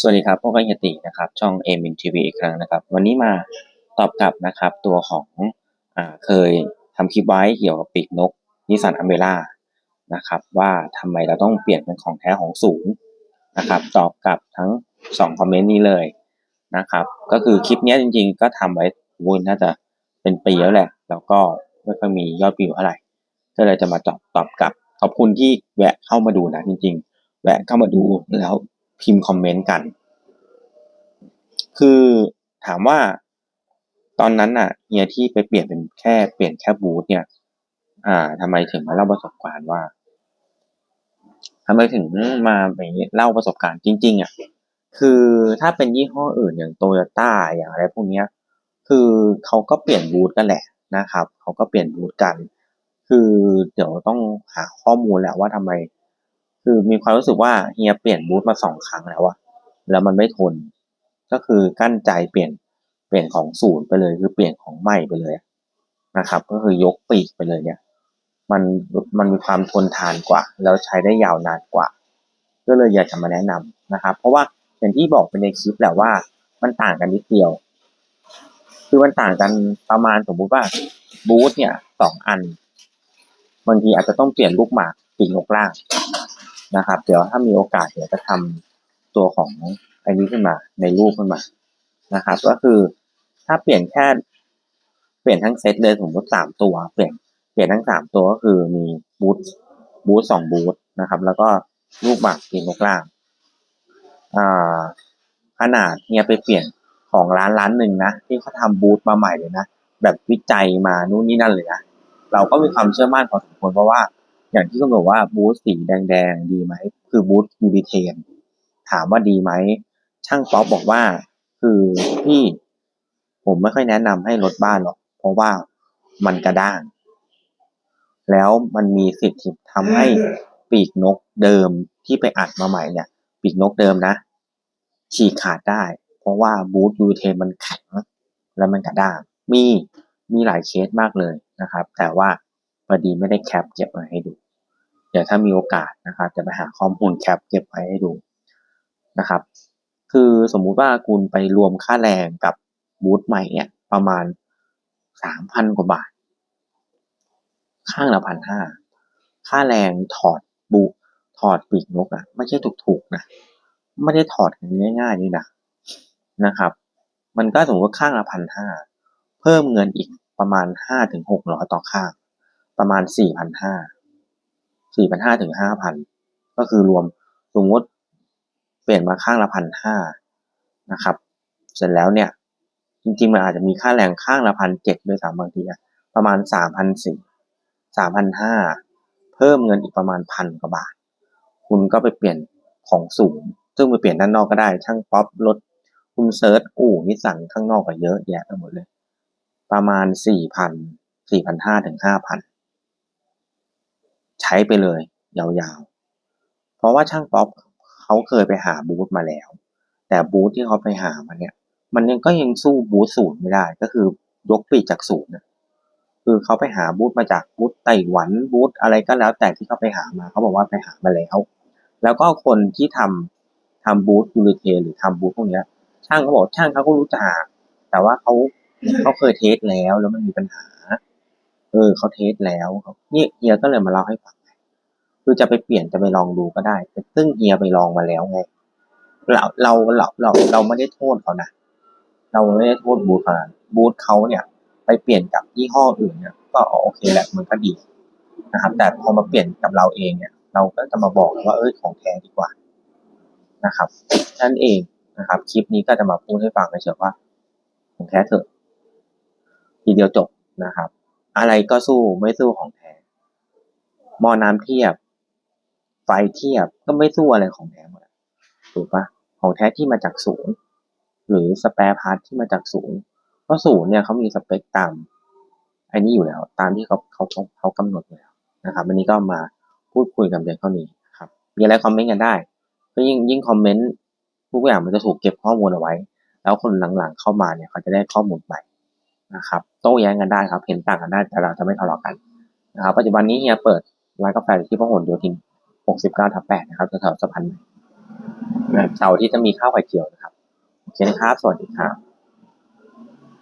สวัสดีครับพวกกันยตินะครับ ช่องเอ็มินทีวีอีกครั้งนะครับ วันนี้มาตอบกลับนะครับ ตัวของอเคยทำคลิปไว้เกี่ยวกับปีกนกนิสันอเมร่านะครับ ว่าทำไมเราต้องเปลี่ยนเป็นของแท้ของศูนย์นะครับ ตอบกลับทั้งสองคอมเมนต์นี้เลยนะครับ ก็คือคลิปนี้จริง ๆ ก็ทำไว้วุ้นน่าจะเป็นปีแล้วแหละ แล้วก็ไม่ค่อยมียอดวิวเท่าไหร่ ก็เลยจะมาตอบตอบกลับ ขอบคุณที่แวะเข้ามาดูนะจริง ๆ แวะเข้ามาดูแล้ว พิมพ์คอมเมนต์กัน คือถามว่าตอนนั้นน่ะเฮียที่ไปเปลี่ยนเป็นแค่เปลี่ยนแค่บูธเนี่ย อ่าทำไมถึงมาเล่าประสบการณ์ว่าทำไมถึงมาแบบนี้เล่าประสบการณ์จริง ๆ อะ คือถ้าเป็นยี่ห้ออื่นอย่างโตโยต้าอย่างอะไรพวกเนี้ย คือเขาก็เปลี่ยนบูธกันแหละนะครับ เขาก็เปลี่ยนบูธกัน คือเดี๋ยวต้องหาข้อมูลแหละว่าทำไม คือมีความรู้สึกว่าเฮียเปลี่ยนบูธมาสองครั้งแล้วอะแล้วมันไม่ทน ก็คือกั้นใจเปลี่ยนเปลี่ยนของศูนย์ไปเลย คือเปลี่ยนของใหม่ไปเลยนะครับ ก็คือยกปีกไปเลยเนี่ย มันมันมีความทนทานกว่า แล้วใช้ได้ยาวนานกว่า ก็เลยอยากจะมาแนะนำนะครับ เพราะว่าอย่างที่บอกไปในคลิปแหละว่า มันต่างกันนิดเดียว คือมันต่างกันประมาณสมมุติว่าบูธเนี่ยสองอันบางทีอาจจะต้องเปลี่ยนลูกหมากปีกนกล่าง นะครับ เดี๋ยวถ้ามีโอกาสเดี๋ยวจะทำตัวของไอ้นี้ขึ้นมาในรูปขึ้นมานะครับ ก็คือถ้าเปลี่ยนแค่เปลี่ยนทั้งเซตเลยสมมติสามตัว เปลี่ยนเปลี่ยนทั้งสามตัวก็คือมีบูทบูทสองบูทนะครับ แล้วก็ลูกหมากปีกนกล่างอ่าขนาดเนี่ยไปเปลี่ยนของร้านร้านหนึ่งนะที่เขาทำบูธมาใหม่เลยนะแบบวิจัยมานู่นนี่นั่นเลยนะเราก็มีความเชื่อมั่นพอสมควรเพราะว่า อย่างที่เขาบอกว่าบูธสีแดงๆดีไหมคือบูธยูริเทนถามว่าดีไหมช่างป๊อปบอกว่า คือพี่ผมไม่ค่อยแนะนำให้ลดบ้านหรอก เพราะว่ามันกระด้าง แล้วมันมีสิทธิ์ที่ทำให้ปีกนกเดิมที่ไปอัดมาใหม่เนี่ย ปีกนกเดิมนะฉีกขาดได้ เพราะว่าบูธยูริเทนมันแข็งแล้วมันกระด้าง มีมีหลายเคสมากเลยนะครับ แต่ว่าพอดีไม่ได้แคปเก็บมาให้ดู ดี๋ยวถ้ามีโอกาสนะครับจะไปหาข้อมูลแคปเก็บไว้ให้ดูนะครับ คือสมมุติว่าคุณไปรวมค่าแรงกับบูธใหม่เนี่ยประมาณสามพันกว่าบาท ข้างละพันห้าค่าแรงถอดบูถอดปีกนกอะไม่ใช่ถูกๆนะไม่ได้ถอดกันง่ายๆนี่นะนะครับ มันก็สมมติว่าข้างละพันห้าเพิ่มเงินอีกประมาณห้าถึงหกร้อยต่อข้าง ประมาณสี่พันห้า สี่พันห้าถึงห้าพันก็คือรวมสมมติเปลี่ยนมาข้างละพันห้านะครับ เสร็จแล้วเนี่ยจริงๆมันอาจจะมีค่าแรงข้างละพันเจ็ดด้วยซ้ำบางทีอะประมาณสามพันสี่สามพันห้าเพิ่มเงินอีกประมาณพันกว่าบาท คุณก็ไปเปลี่ยนของสูง ซึ่งไปเปลี่ยนด้านนอกก็ได้ช่างป๊อปรถคุณเซิร์ชอู่นิสสันข้างนอกก็เยอะแยะไปหมดเลย ประมาณสี่พันสี่พันห้าถึงห้าพัน ใช้ไปเลย ยาวๆ เพราะว่าช่างป๊อปเขาเคยไปหาบูธมาแล้ว แต่บูธที่เขาไปหามาเนี่ย มันยังก็ยังสู้บูธศูนย์ไม่ได้ ก็คือยกปีจากศูนย์นะคือเขาไปหาบูธมาจากบูธไต้หวันบูธอะไรก็แล้ว แต่ที่เขาไปหามาเขาบอกว่าไปหามาแล้ว แล้วก็คนที่ทำทำบูธยูริเทหรือทำบูธพวกเนี้ย ช่างเขาบอกช่างเขาก็รู้จักแต่ว่าเขาเขาเคยเทสแล้วแล้วมันมีปัญหา ออเขาเทสแล้วเนี่ยเฮียก็เลยมาเล่าให้ฟังคือจะไปเปลี่ยนจะไปลองดูก็ได้ แต่ซึ่งเฮียไปลองมาแล้วไง เราเราเราเราเราไม่ได้โทษเขานะเราไม่ได้โทษบูธเขานบูธเขาเนี่ย ไปเปลี่ยนกับยี่ห้ออื่นเนี่ยก็โอเคแหละมันก็ดีนะครับ แต่พอมาเปลี่ยนกับเราเองเนี่ย เราก็จะมาบอกว่าเอ้ยของแท้ดีกว่านะครับนั่นเองนะครับ คลิปนี้ก็จะมาพูดให้ฟังเฉยๆว่าของแท้เถอะทีเดียวจบนะครับ อะไรก็สู้ไม่สู้ของแท้หม้อน้ำเทียบ ไฟเทียบก็ไม่สู้อะไรของแท้หมดถูกปะของแท้ที่มาจากศูนย์หรือสเปรพาร์ทที่มาจากศูนย์เพราะศูนย์เนี่ยเขามีสเปคตามไอ้นี้อยู่แล้ว ตามที่เขาเขาเขาเขากำหนดอยู่แล้วนะครับวันนี้ก็มาพูดคุยกันเพียงเท่านี้ครับมีอะไรคอมเมนต์กันได้ก็ยิ่งยิ่งคอมเมนต์ทุกอย่างมันจะถูกเก็บข้อมูลเอาไว้ แล้วคนหลังๆเข้ามาเนี่ยเขาจะได้ข้อมูลใหม่ นะครับโต้แย้งกันได้ครับ เห็นต่างกันได้แต่เราจะไม่ทะเลาะกันนะครับ ปัจจุบันนี้เฮียเปิดร้านกาแฟที่พหลโยธิน 69 ทับ 8 นะครับแถวสะพานใหม่เสาร์อาที่จะมีข้าวไข่เจียวนะครับโอเคนะครับ สวัสดีครับ